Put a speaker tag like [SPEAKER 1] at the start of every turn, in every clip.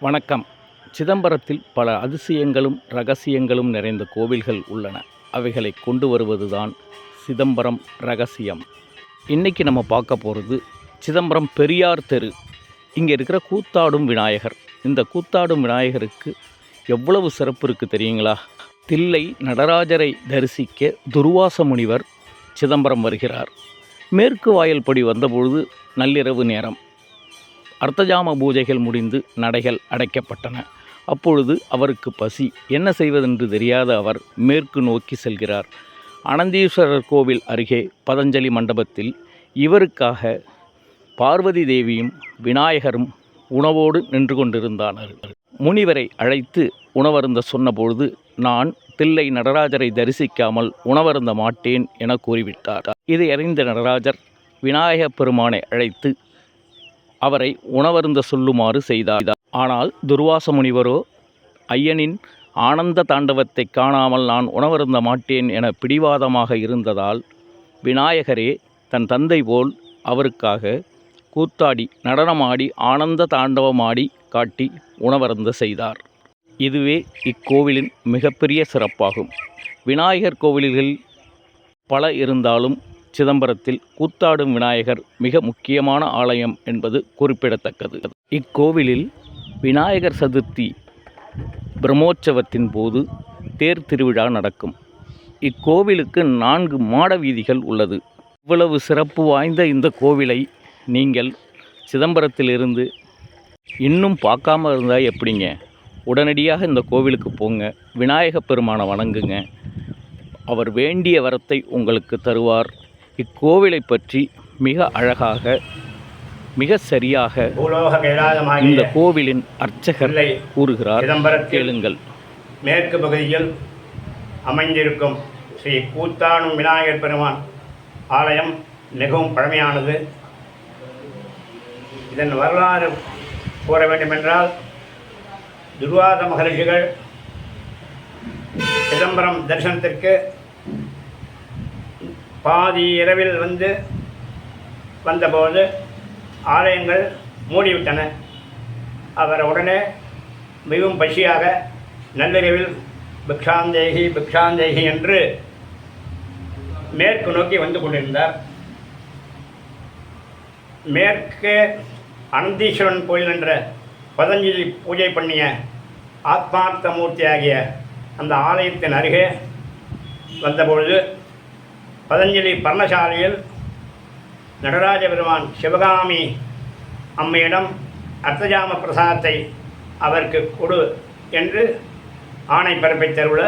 [SPEAKER 1] வணக்கம். சிதம்பரத்தில் பல அதிசயங்களும் ரகசியங்களும் நிறைந்த கோவில்கள் உள்ளன. அவைகளை கொண்டு வருவதுதான் சிதம்பரம் ரகசியம். இன்றைக்கி நம்ம பார்க்க போகிறது சிதம்பரம் பெரியார் தெரு. இங்கே இருக்கிற கூத்தாடும் விநாயகர். இந்த கூத்தாடும் விநாயகருக்கு எவ்வளவு சிறப்பு இருக்குது தெரியுங்களா? தில்லை நடராஜரை தரிசிக்க துர்வாச முனிவர் சிதம்பரம் வருகிறார். மேற்கு வாயில்படி வந்தபொழுது நள்ளிரவு நேரம். அர்த்தஜாம பூஜைகள் முடிந்து நடைகள் அடைக்கப்பட்டன. அப்பொழுது அவருக்கு பசி. என்ன செய்வதென்று தெரியாத அவர் மேற்கு நோக்கி செல்கிறார். அனந்தீஸ்வரர் கோவில் அருகே பதஞ்சலி மண்டபத்தில் இவருக்காக பார்வதி தேவியும் விநாயகரும் உணவோடு நின்று கொண்டிருந்தனர் முனிவரை அழைத்து உணவருந்த சொன்னபொழுது நான் தில்லை நடராஜரை தரிசிக்காமல் உணவருந்த மாட்டேன் என கூறிவிட்டார். இதை அறிந்த நடராஜர் விநாயகப் பெருமானை அழைத்து அவரை உணவருந்த சொல்லுமாறு செய்தார். ஆனால் துர்வாச முனிவரோ ஐயனின் ஆனந்த தாண்டவத்தை காணாமல் நான் உணவருந்த மாட்டேன் என பிடிவாதமாக இருந்ததால் விநாயகரே தன் தந்தை போல் அவருக்காக கூத்தாடி நடனமாடி ஆனந்த தாண்டவமாடி காட்டி உணவருந்த செய்தார். இதுவே இக்கோவிலின் மிகப்பெரிய சிறப்பாகும். விநாயகர் கோவில்கள் பல இருந்தாலும் சிதம்பரத்தில் கூத்தாடும் விநாயகர் மிக முக்கியமான ஆலயம் என்பது குறிப்பிடத்தக்கது. இக்கோவிலில் விநாயகர் சதுர்த்தி பிரம்மோற்சவத்தின் போது தேர் திருவிழா நடக்கும். இக்கோவிலுக்கு நான்கு மாட வீதிகள் உள்ளது. இவ்வளவு சிறப்பு வாய்ந்த இந்த கோவிலை நீங்கள் சிதம்பரத்திலிருந்து இன்னும் பார்க்காம இருந்தால் எப்படிங்க? உடனடியாக இந்த கோவிலுக்கு போங்க. விநாயகப் பெருமானை வணங்குங்க. அவர் வேண்டிய வரத்தை உங்களுக்கு தருவார். இக்கோவிலை பற்றி மிக அழகாக மிக சரியாக இந்த கோவிலின் அர்ச்சகர் கூறுகிறார். கேளுங்கள்.
[SPEAKER 2] மேற்கு பகுதியில் அமைந்திருக்கும் ஸ்ரீ கூத்தானும் விநாயகர் பெருமான் ஆலயம் மிகவும் பழமையானது. இதன் வரலாறு கூற வேண்டுமென்றால் துர்வாத மகரிஷிகள் சிதம்பரம் தரிசனத்திற்கு பாதி இரவில் வந்து வந்தபோது ஆலயங்கள் மூடிவிட்டன. அவர் உடனே மிகவும் பசியாக நள்ளிரவில் பிக்ஷாந்தேகி பிக்ஷாந்தேகி என்று மேற்கு நோக்கி வந்து கொண்டிருந்தார். மேற்கே அனந்தீஸ்வரன் கோயில் என்ற பதஞ்சலி பூஜை பண்ணிய ஆத்மார்த்த மூர்த்தியாகிய அந்த ஆலயத்தின் அருகே வந்தபொழுது பதஞ்சலி பர்ணசாலையில் நடராஜ பெருமான் சிவகாமி அம்மையிடம் அர்த்தஜாம பிரசாதத்தை அவருக்கு கொடு என்று ஆணை பிறப்பை தருள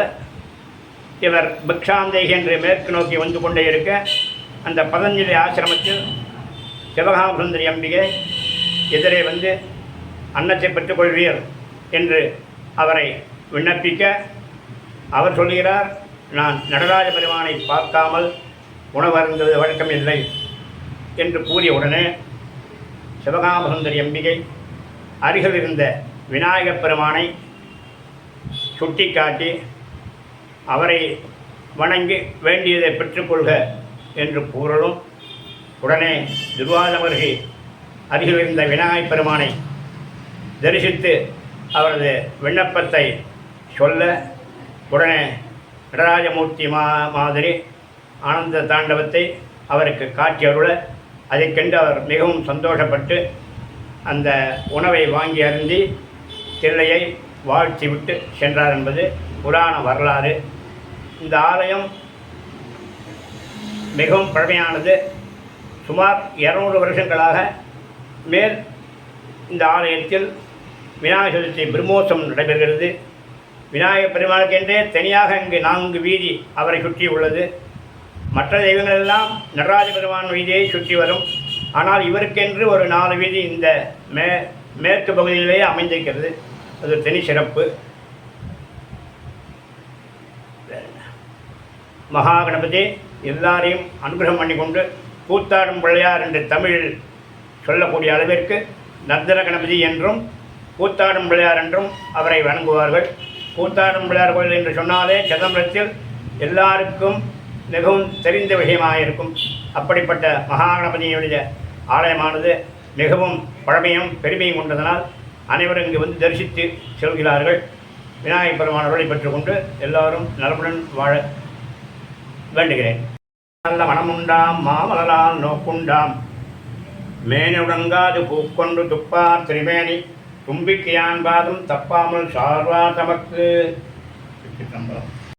[SPEAKER 2] இவர் பிக்ஷாந்தேகி என்று மேற்கு நோக்கி வந்து கொண்டே இருக்க அந்த பதஞ்சலி ஆசிரமத்தில் சிவகாம சுந்தரி அம்பிகை எதிரே வந்து அன்னத்தை பெற்றுக்கொள்வீர் என்று அவரை விண்ணப்பிக்க அவர் சொல்கிறார் நான் நடராஜ பெருமானை பார்க்காமல் உணவருந்தது வழக்கமில்லை என்று கூறிய உடனே சிவகாமசுந்தரி அம்பிகை அருகில் இருந்த விநாயகப் பெருமானை சுட்டிக்காட்டி அவரை வணங்கி வேண்டியதை பெற்றுக்கொள்க என்று கூறலும் உடனே துர்வாதமருகி அருகில் இருந்த விநாயகப் பெருமானை தரிசித்து அவரது விண்ணப்பத்தை சொல்ல உடனே நடராஜமூர்த்தி மா மாதிரி ஆனந்த தாண்டவத்தை அவருக்கு காட்டி அருள அதை கண்டு அவர் மிகவும் சந்தோஷப்பட்டு அந்த உணவை வாங்கி அருந்தி தில்லையை வாழ்த்தி விட்டு சென்றார் என்பது புராண வரலாறு. இந்த ஆலயம் மிகவும் பழமையானது. சுமார் இரநூறு வருஷங்களாக மேல் இந்த ஆலயத்தில் விநாயகர் சதுர்த்தி பிரம்மோற்சவம் நடைபெறுகிறது. விநாயகர் பெருமாளுக்கென்றே தனியாக இங்கு நான்கு வீதி அவரை சுற்றி உள்ளது மற்ற தெய்வங்கள் எல்லாம் நடராஜ பெருமான் வீதியை சுற்றி வரும். ஆனால் இவருக்கென்று ஒரு நாலு வீதி இந்த மே மேற்கு பகுதியிலேயே அமைந்திருக்கிறது. அது தனி சிறப்பு. மகா கணபதி எல்லாரையும் அனுகிரகம் பண்ணி கொண்டு கூத்தாடும் பிள்ளையார் என்று தமிழில் சொல்லக்கூடிய அளவிற்கு நர்தன கணபதி என்றும் கூத்தாடும் பிள்ளையார் என்றும் அவரை வணங்குவார்கள். கூத்தாடும் பிள்ளையார் கோயில் என்று சொன்னாலே சிதம்பரத்தில் எல்லாருக்கும் மிகவும் தெரிந்த விஷயமாக இருக்கும் அப்படிப்பட்ட மகாகணபதியுடைய ஆலயமானது மிகவும் பழமையும் பெருமையும் கொண்டதனால் அனைவரும் இங்கு வந்து தரிசித்து செல்கிறார்கள். விநாயகப் பெருமானவர்களை பெற்றுக்கொண்டு எல்லாரும் நலமுடன் வாழ வேண்டுகிறேன். நல்ல மனமுண்டாம் மாமலரால் நோக்குண்டாம். மேனுடங்காது பூக்கொண்டு துப்பார் திரிமேனி. தும்பிக்கையான் பாதம் தப்பாமல் சார்வா தமக்கு. சிற்றம்பலம்